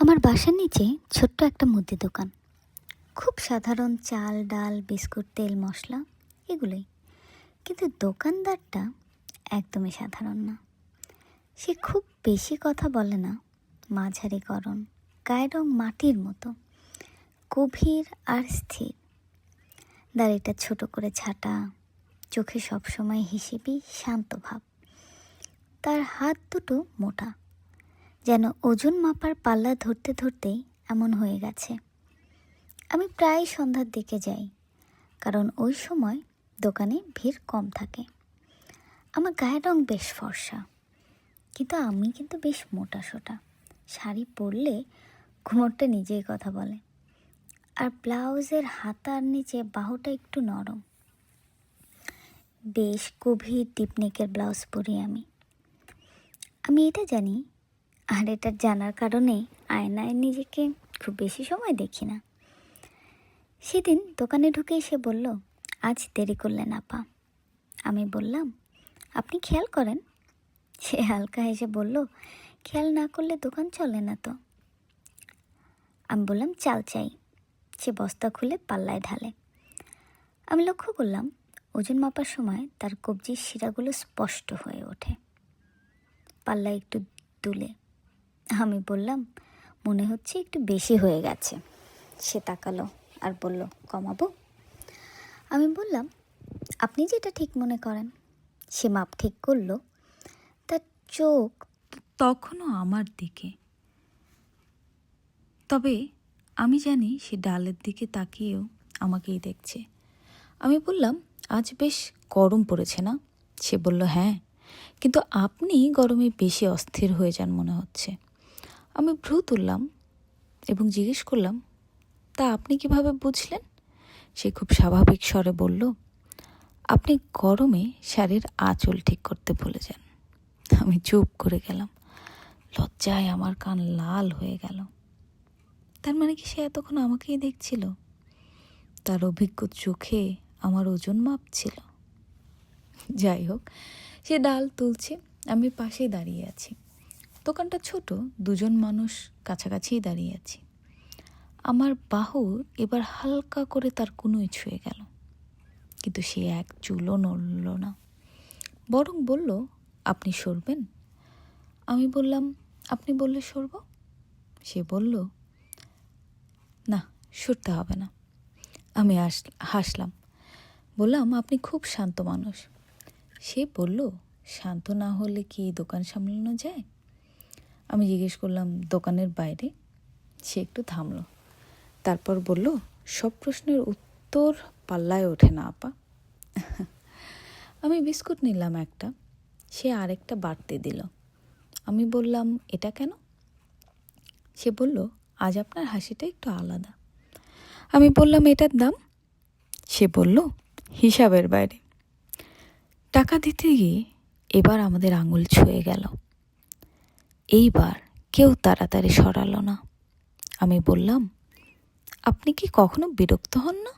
আমার বাসার নিচে ছোট্ট একটা মুদি দোকান। খুব সাধারণ চাল, ডাল, বিস্কুট, তেল, মশলা, এগুলোই। কিন্তু দোকানদারটা একদমই সাধারণ না। সে খুব বেশি কথা বলে না, মাঝারি করণ গায়ের রং মাটির মতো, গভীর আর স্থির। দাড়িটা ছোট করে ছাটা, চোখে সবসময় হিসেবেই শান্ত ভাব। তার হাত দুটো মোটা যেন ওজন মাপার পাল্লা ধরতে ধরতেই এমন হয়ে গেছে। আমি প্রায় সন্ধ্যার দিকে যাই, কারণ ওই সময় দোকানে ভিড় কম থাকে। আমার গায়ের রং বেশ ফর্সা, কিন্তু আমি কিন্তু বেশ মোটা সোটা শাড়ি পরলে ঘুমোরটা নিজেই কথা বলে, আর ব্লাউজের হাতার নিচে বাহুটা একটু নরম। বেশ গভীর ডিপনেকের ব্লাউজ পরি আমি। আমি এটা জানি আর এটা জানার কারণে আয়নায় নিজেকে খুব বেশি সময় দেখি না। সেদিন দোকানে ঢুকে এসে বলল, আজ দেরি করলেন আপা। আমি বললাম, আপনি খেয়াল করেন। সে হালকা হেসে বলল, খেয়াল না করলে দোকান চলে না তো? আমি বললাম, চাল চাই। সে বস্তা খুলে পাল্লায় ঢালে। আমি লক্ষ্য করলাম, ওজন মাপার সময় তার কবজির শিরাগুলো স্পষ্ট হয়ে ওঠে। পাল্লা একটু তুলে আমি বললাম, মনে হচ্ছে একটু বেশি হয়ে গেছে। সে তাকালো আর বলল, কমাবো? আমি বললাম, আপনি যেটা ঠিক মনে করেন। সে মাপ ঠিক করল। তার চোখ তখনও আমার দিকে। তবে আমি জানি সে ডালের দিকে তাকিয়েও আমাকেই দেখছে। আমি বললাম, আজ বেশ গরম পড়েছে না? সে বলল হ্যাঁ কিন্তু আপনি গরমে বেশি অস্থির হয়ে যান মনে হচ্ছে। আমি ভ্রু তুললাম এবং জিজ্ঞেস করলাম, তা আপনি কীভাবে বুঝলেন? সে খুব স্বাভাবিক স্বরে বলল, আপনি গরমে শাড়ির আঁচল ঠিক করতে ভুলে যান আমি চুপ করে গেলাম। লজ্জায় আমার কান লাল হয়ে গেল। তার মানে কি সে এতক্ষণ আমাকেই দেখছিল? তার অভিজ্ঞ চোখে আমার ওজন মাপছিল। যাই হোক, সে ডাল তুলছে, আমি পাশেই দাঁড়িয়ে আছি। দোকানটা ছোট, দুজন মানুষ কাছাকাছিই দাঁড়িয়ে আছি। আমার বাহু এবার হালকা করে তার কোনোই ছুঁয়ে গেল। কিন্তু সে এক চুলও নড়ল না। বরং বলল, আপনি সরবেন? আমি বললাম, আপনি বললে সরব? সে বলল, না, সরতে হবে না। আমি আস, হাসলাম। বললাম, আপনি খুব শান্ত মানুষ। সে বলল, শান্ত না হলে কি দোকান সামলানো যায়? আমি জিজ্ঞেস করলাম, দোকানের বাইরে? সে একটু থামলো। তারপর বলল, সব প্রশ্নের উত্তর পাল্লায় ওঠে না, আপা। আমি বিস্কুট নিলাম একটা। সে আরেকটা বাড়তে দিল। আমি বললাম, এটা কেন? সে বলল, আজ আপনার হাসিটা একটু আলাদা। আমি বললাম, এটার দাম? সে বলল, হিসাবের বাইরে। টাকা দিতে গিয়ে এবার আমাদের আঙুল ছুঁয়ে গেল। এইবার কেউ তাড়াতাড়ি সরালো না। আমি বললাম, আপনি কি কখনো বিরক্ত হন না?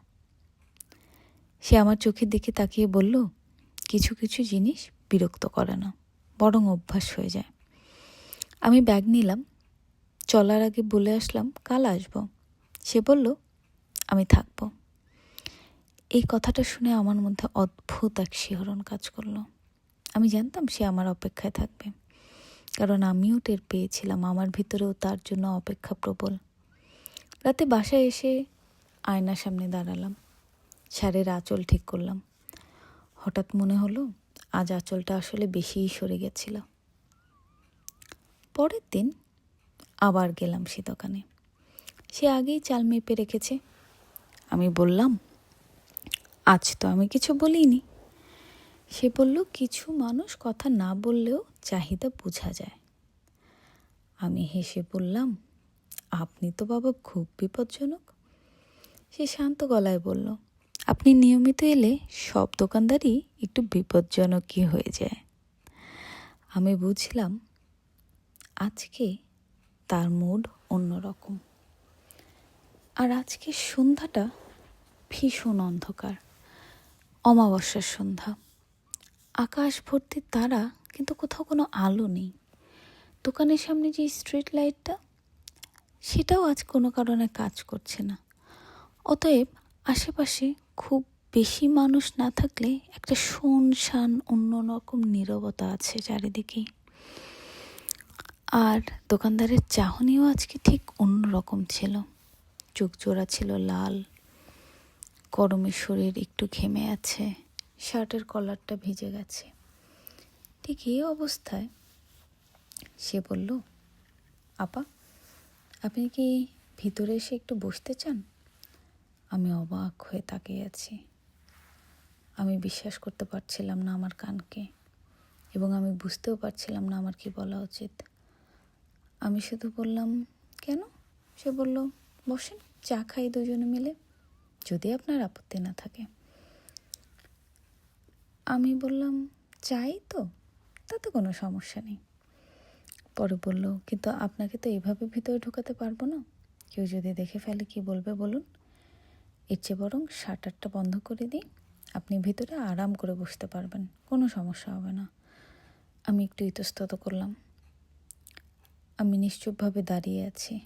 সে আমার চোখের দিকে তাকিয়ে বলল, কিছু কিছু জিনিস বিরক্ত করে না, বরং অভ্যাস হয়ে যায়। আমি ব্যাগ নিলাম, চলার আগে বলে আসলাম, কাল আসব। সে বলল, আমি থাকব। এই কথাটা শুনে আমার মধ্যে অদ্ভুত এক শিহরণ কাজ করল। আমি জানতাম সে আমার অপেক্ষায় থাকবে। কারণ আমিও টের পেয়েছিলাম আমার ভিতরেও তার জন্য অপেক্ষা প্রবল। রাতে বাসায় এসে আয়নার সামনে দাঁড়ালাম। শাড়ির আঁচল ঠিক করলাম। হঠাৎ মনে হলো আজ আঁচলটা আসলে বেশিই সরে গেছিল। পরের দিন আবার গেলাম সে দোকানে। সে আগেই চাল মেপে রেখেছে। আমি বললাম, আজ তো আমি কিছু বলিনি। সে বলল, কিছু মানুষ কথা না বললেও চাহিদা বোঝা যায়। আমি হেসে বললাম, আপনি তো বাবা খুব বিপজ্জনক। সে শান্ত গলায় বলল, আপনি নিয়মিত এলে সব দোকানদারই একটু বিপজ্জনকই হয়ে যায়। আমি বুঝলাম, আজকে তার মুড অন্যরকম। আর আজকে সন্ধ্যাটা ভীষণ অন্ধকার, অমাবস্যার সন্ধ্যা। আকাশ ভর্তি তারা, কিন্তু কোথাও কোনো আলো নেই। দোকানের সামনে যে স্ট্রিট লাইটটা সেটাও আজ কোনো কারণে কাজ করছে না। অতএব আশেপাশে খুব বেশি মানুষ না থাকলে একটা শুনশান অন্যরকম নীরবতা আছে চারিদিকেই আর দোকানদারের চাহনিও আজকে ঠিক অন্যরকম ছিল। চোখ জোড়া ছিল লাল। গরমে শরীর একটু ঘেমে আছে। শার্টের কলারটা ভিজে গেছে। ঠিক এই অবস্থায় সে বলল, আপা, আপনি কি ভিতরে এসে একটু বসতে চান? আমি অবাক হয়ে তাকিয়ে আছি। আমি বিশ্বাস করতে পারছিলাম না আমার কানকে এবং আমি বুঝতেও পারছিলাম না আমার কি বলা উচিত। আমি শুধু বললাম, কেন? সে বলল, বসেন, চা খাই দুজনে মিলে, যদি আপনার আপত্তি না থাকে। আমি বললাম, চাই তো, তাতে কোনো সমস্যা নেই। পরে বলল, কিন্তু আপনাকে তো এভাবে ভিতরে ঢোকাতে পারব না। কেউ যদি দেখে ফেলে কি বলবে বলুন। এর চেয়ে বরং শাটারটা বন্ধ করে দিই আপনি ভিতরে আরাম করে বসতে পারবেন। কোনো সমস্যা হবে না। আমি একটু ইতস্তত করলাম। আমি নিশ্চুপভাবে দাঁড়িয়ে আছি।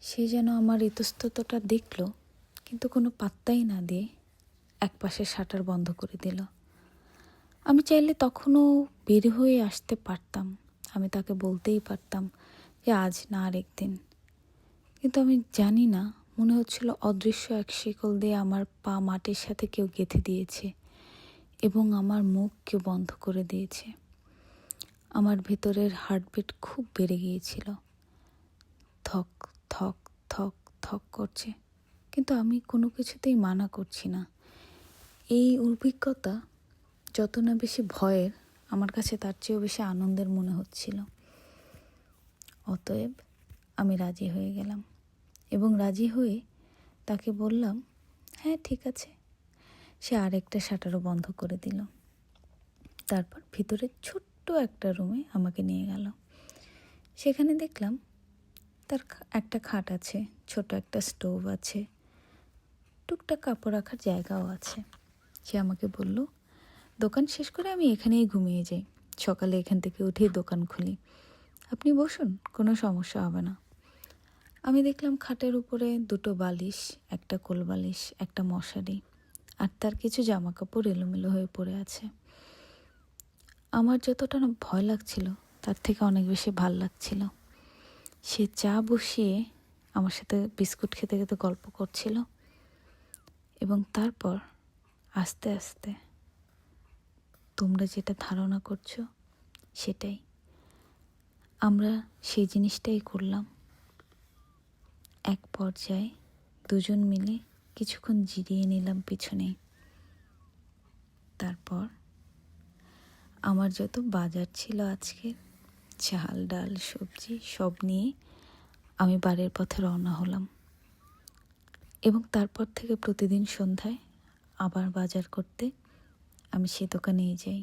সে যেন আমার ইতস্ততটা দেখল, কিন্তু কোনো পাত্তাই না দিয়ে এক পাশে শাটার বন্ধ করে দিল। আমি চাইলে তখনও বের হয়ে আসতে পারতাম। আমি তাকে বলতেই পারতাম যে, আজ না আরেক দিন কিন্তু আমি জানি না, মনে হচ্ছিল অদৃশ্য এক শিকল দিয়ে আমার পা মাটির সাথে কেউ গেঁথে দিয়েছে এবং আমার মুখ কেউ বন্ধ করে দিয়েছে। আমার ভেতরের হার্টবিট খুব বেড়ে গিয়েছিল। থক থক থক থক করছে। কিন্তু আমি কোনো কিছুতেই মানা করছি না। এই অভিজ্ঞতা যত না বেশি ভয়ের আমার কাছে তার চেয়েও বেশি আনন্দের মনে হচ্ছিল। অতএব আমি রাজি হয়ে গেলাম এবং রাজি হয়ে তাকে বললাম হ্যাঁ ঠিক আছে। সে আরেকটা শাটারও বন্ধ করে দিল। তারপর ভিতরে ছোট্ট একটা রুমে আমাকে নিয়ে গেল। সেখানে দেখলাম তার একটা খাট আছে, ছোট একটা স্টোভ আছে, টুকটাক কাপড় রাখার জায়গাও আছে। সে আমাকে বলল দোকান শেষ করে আমি এখানেই ঘুমিয়ে যাই। সকালে এখান থেকে উঠেই দোকান খুলি। আপনি বসুন, কোনো সমস্যা হবে না। আমি দেখলাম খাটের উপরে দুটো বালিশ, একটা কোল বালিশ, একটা মশারি আর তার কিছু জামা কাপড় এলোমেলো হয়ে পড়ে আছে। আমার যতটা না ভয় লাগছিল, তার থেকে অনেক বেশি ভালো লাগছিল। সে চা বসিয়ে আমার সাথে বিস্কুট খেতে খেতে গল্প করছিল এবং তারপর আস্তে আস্তে তোমরা যেটা ধারণা করছ, সেটাই। আমরা সেই জিনিসটাই করলাম। এক পর্যায়ে দুজন মিলে কিছুক্ষণ জিরিয়ে নিলাম পিছনে। তারপর আমার যত বাজার ছিল আজকে, চাল, ডাল, সবজি, সব নিয়ে আমি বাড়ির পথে রওনা হলাম। এবং তারপর থেকে প্রতিদিন সন্ধ্যায় আবার বাজার করতে আমি সে দোকানেই যাই।